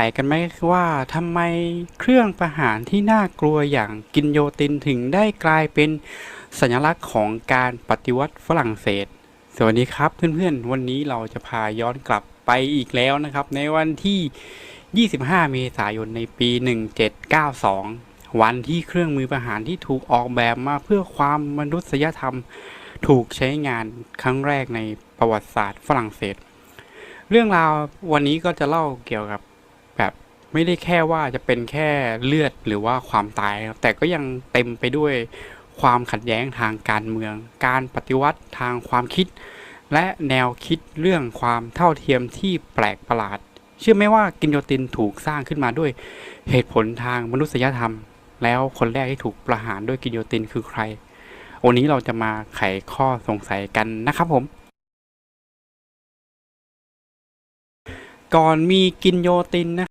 สัยกันไหมว่าทำไมเครื่องประหารที่น่ากลัวอย่างกินโยตินถึงได้กลายเป็นสัญลักษณ์ของการปฏิวัติฝรั่งเศส สวัสดีครับเพื่อนๆ วันนี้เราจะพาย้อนกลับไปอีกแล้วนะครับ ในวันที่ 25 เมษายนในปี 1792 วันที่เครื่องมือประหารที่ถูกออกแบบมาเพื่อความมนุษยธรรม ถูกใช้งานครั้งแรกในประวัติศาสตร์ฝรั่งเศส เรื่องราววันนี้ก็จะเล่าเกี่ยวกับแบบ ไม่ได้แค่ว่าจะเป็นแค่เลือดหรือว่าความตายครับแต่ก็ยังเต็มไปด้วยความขัดแย้งทางการเมือง การปฏิวัติทางความคิด และแนวคิดเรื่องความเท่าเทียมที่แปลกประหลาด เชื่อไหมว่ากินโยตินถูกสร้างขึ้นมาด้วยเหตุผลทางมนุษยธรรม แล้วคนแรกที่ถูกประหารด้วยกินโยตินคือใคร วันนี้เราจะมาไขข้อสงสัยกันนะครับผมก่อนมีกินโยตินนะ